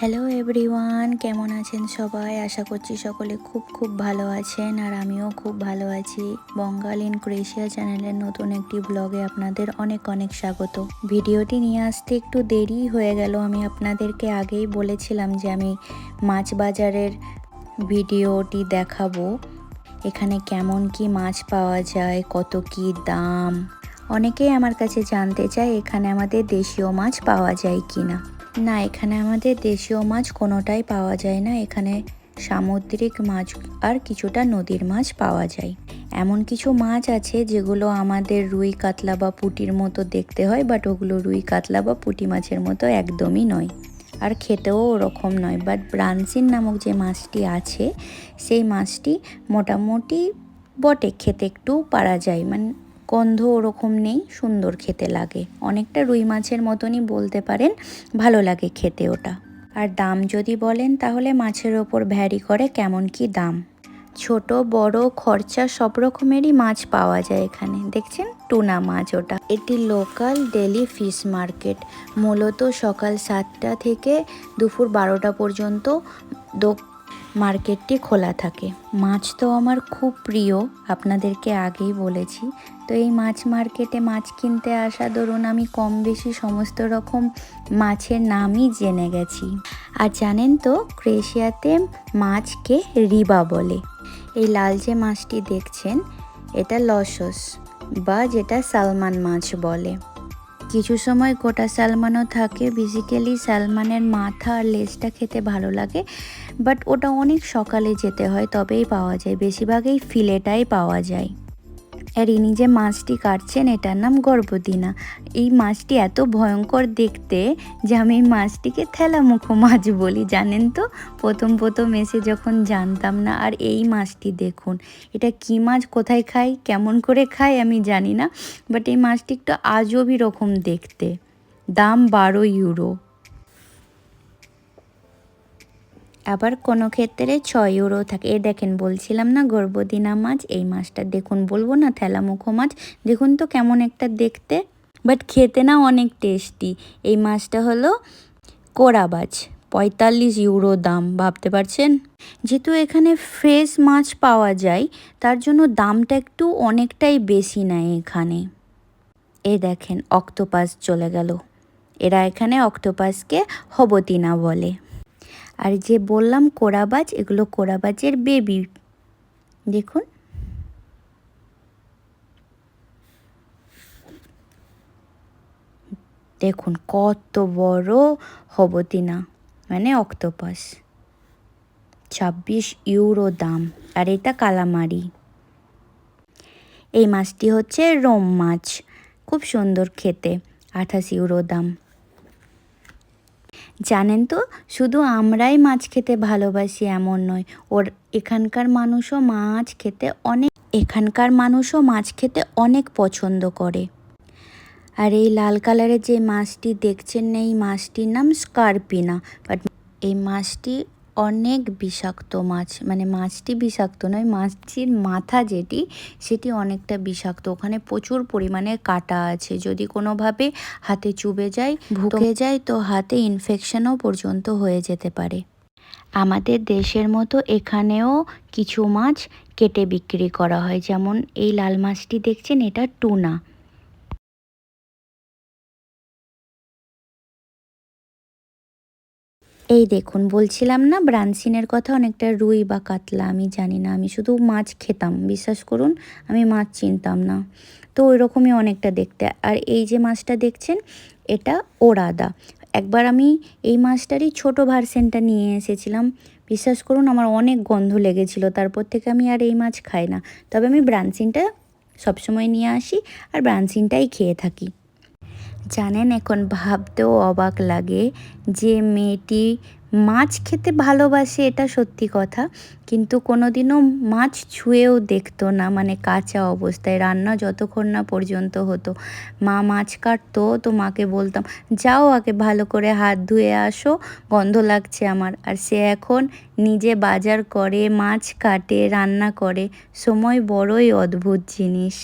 Hello everyone কেমন আছেন সবাই? আশা করছি সকলে খুব খুব ভালো আছেন আর আমিও খুব ভালো আছি। বঙ্গাল ইন ক্রোয়েশিয়া চ্যানেলের নতুন একটি ব্লগে আপনাদের অনেক অনেক স্বাগত। ভিডিওটি নিয়ে আসতে একটু দেরি হয়ে গেল। আমি আপনাদেরকে আগেই বলেছিলাম যে আমি মাছ বাজারের ভিডিওটি দেখাবো। এখানে কেমন কি মাছ পাওয়া যায়, কত কি দাম? অনেকেই আমার কাছে জানতে চায় এখানে আমাদের দেশীয় মাছ পাওয়া যায় কি না না, এখানে আমাদের দেশীয় মাছ কোনোটাই পাওয়া যায় না। এখানে সামুদ্রিক মাছ আর কিছুটা নদীর মাছ পাওয়া যায়। এমন কিছু মাছ আছে যেগুলো আমাদের রুই, কাতলা বা পুটির মতো দেখতে হয়, বাট ওগুলো রুই, কাতলা বা পুঁটি মাছের মতো একদমই নয়। আর খেতেও ওরকম নয়। বাট ব্রানসিন নামক যে মাছটি আছে, সেই মাছটি মোটামুটি বটে, খেতে একটু পারা যায়। মানে গন্ধ ওরকম নেই, সুন্দর খেতে লাগে। অনেকটা রুই মাছের মতনই বলতে পারেন, ভালো লাগে খেতে ওটা। আর দাম যদি বলেন, তাহলে মাছের ওপর ভ্যারি করে কেমন কি দাম। ছোট, বড়, খরচা সব রকমেরই মাছ পাওয়া যায় এখানে। দেখছেন? টুনা মাছ ওটা। এটি লোকাল ডেলি ফিশ মার্কেট। মূলত সকাল সাতটা থেকে দুপুর বারোটা পর্যন্ত মার্কেটটি খোলা থাকে। মাছ তো আমার খুব প্রিয়, আপনাদেরকে আগেই বলেছি। তো এই মাছ মার্কেটে মাছ কিনতে আসা ধরুন, আমি কম বেশি সমস্ত রকম মাছের নামই জেনে গেছি। আর জানেন তো ক্রেশিয়াতে মাছকে রিবা বলে। এই লাল যে মাছটি দেখছেন, এটা লসস বা যেটা সালমান মাছ বলে। কিছু সময় গোটা স্যালমানও থাকে বেসিক্যালি স্যালমানের মাথা আর লেজটা খেতে ভালো লাগে। বাট ওটা অনেক সকালে যেতে হয়, তবেই পাওয়া যায়। বেশিরভাগই ফিলেটাই পাওয়া যায়। আর ইনি যে মাছটি কাটছেন, এটার নাম গর্ভদিনা। এই মাছটি এত ভয়ঙ্কর দেখতে যে আমি এই মাছটিকে থেলামুখো মাছ বলি, জানেন তো? প্রথম প্রথম এসে যখন জানতাম না, আর এই মাছটি দেখুন, এটা কি মাছ, কোথায় খাই কেমন করে খাই আমি জানি না, বাট এই মাছটি একটু আজবই রকম দেখতে। দাম বারো ইউরো। আবার কোনো ক্ষেত্রে ছয় ইউরো থাকে। এ দেখেন, বলছিলাম না গর্ভদিনা মাছ এই মাছটা দেখুন, বলব না থেলামুখো মাছ। দেখুন তো কেমন একটা দেখতে। বাট খেতে না অনেক টেস্টি। এই মাছটা হলো কোরাবাজ পঁয়তাল্লিশ ইউরো দাম, ভাবতে পারছেন? যেহেতু এখানে ফ্রেশ মাছ পাওয়া যায়, তার জন্য দামটা একটু অনেকটাই বেশি নেয় এখানে। এ দেখেন, অক্টোপাস চলে গেল। এরা এখানে অক্টোপাসকে হবতিনা বলে। আর যে বললাম কোরাবাজ, এগুলো কোরাবাজের বেবি দেখুন। দেখুন, কত বড় হবতিনা মানে অক্টোপাস। ছাব্বিশ ইউরো দাম, আর এটা কালামারি। এই মাছটি হচ্ছে রোম মাছ, খুব সুন্দর খেতে, আঠাশ ইউরো দাম। জানেন তো, শুধু আমরাই মাছ খেতে ভালোবাসি এমন নয়। ওর এখানকার মানুষও মাছ খেতে অনেক, এখানকার মানুষও মাছ খেতে অনেক পছন্দ করে। আর এই লাল কালারের যে মাছটি দেখছেন, এই মাছটির নাম স্কারপিনা। বাট এই মাছটি অনেক বিষাক্ত মাছ মানে মাছটি বিষাক্ত নয় মাছটির মাথা যেটি সেটি অনেকটা বিষাক্ত। ওখানে প্রচুর পরিমাণে কাটা আছে। যদি কোনোভাবে হাতে চুবে যায় ভুকে যায় তো হাতে ইনফেকশনও পর্যন্ত হয়ে যেতে পারে। আমাদের দেশের মতো এখানেও কিছু মাছ কেটে বিক্রি করা হয়। যেমন এই লাল মাছটি দেখছেন এটা টুনা। এই দেখুন, বলছিলাম না ব্রানসিনের কথা অনেকটা রুই বা কাতলা, আমি জানি না, আমি শুধু মাছ খেতাম, বিশ্বাস করুন, আমি মাছ চিনতাম না। তো ওই রকমই অনেকটা দেখতে। আর এই যে মাছটা দেখছেন, এটা ওরাদা। একবার আমি এই মাছটারই ছোট ভার্সেনটা নিয়ে এসেছিলাম। বিশ্বাস করুন, আমার অনেক গন্ধ লেগেছিল, তারপর থেকে আমি আর এই মাছ খাই না। তবে আমি ব্রানসিনটা সবসময় নিয়ে আসি, আর ব্রানসিনটাই খেয়ে থাকি। জানেন, এখন ভাবতেও অবাক লাগে যে মেয়েটি মাছ খেতে ভালোবাসে, এটা সত্যি কথা। কিন্তু কোনো দিনও মাছ ছুঁয়েও দেখতো না মানে কাঁচা অবস্থায়, রান্না যতক্ষণ না পর্যন্ত হতো। মা মাছ কাটতো, তো মাকে বলতাম, যাও আগে ভালো করে হাত ধুয়ে আসো, গন্ধ লাগছে আমার। আর সে এখন নিজে বাজার করে, মাছ কাটে, রান্না করে। সময় বড়ই অদ্ভুত জিনিস।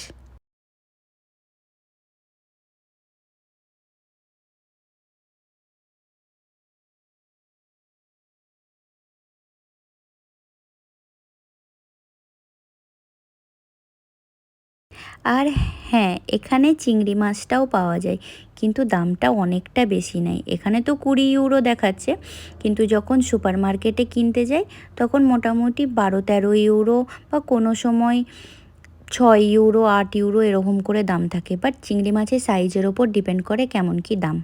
আর হ্যাঁ এখানে চিংড়ি মাছটাও পাওয়া যায়, কিন্তু দামটা অনেকটা বেশি নেয় এখানে তো কুড়ি ইউরো দেখাচ্ছে, কিন্তু যখন সুপার মার্কেটে কিনতে যাই, তখন মোটামুটি বারো তেরো ইউরো বা কোনো সময় ছয় ইউরো, আট ইউরো এরকম করে দাম থাকে। বাট চিংড়ি মাছের সাইজের ওপর ডিপেন্ড করে কেমন কি দাম।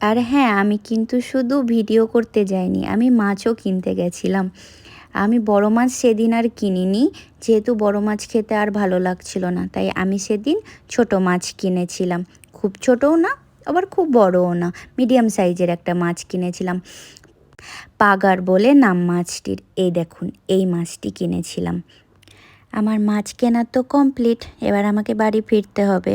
আর হ্যাঁ আমি কিন্তু শুধু ভিডিও করতে যাইনি, আমি মাছও কিনতে গেছিলাম। আমি বড় মাছ সেদিন আর কিনিনি, যেহেতু বড় মাছ খেতে আর ভালো লাগছিল না, তাই আমি সেদিন ছোট মাছ কিনেছিলাম। খুব ছোটও না, আবার খুব বড়ও না, মিডিয়াম সাইজের একটা মাছ কিনেছিলাম। পাগার বলে নাম মাছটির, এই দেখুন, এই মাছটি কিনেছিলাম। আমার মাছ কেনার তো কমপ্লিট এবার আমাকে বাড়ি ফিরতে হবে।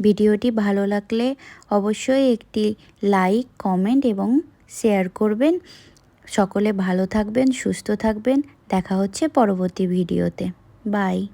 ভিডিওটি ভালো লাগলে অবশ্যই একটি লাইক, কমেন্ট এবং শেয়ার করবেন। সকলে ভালো থাকবেন, সুস্থ থাকবেন। দেখা হচ্ছে পরবর্তী ভিডিওতে। বাই।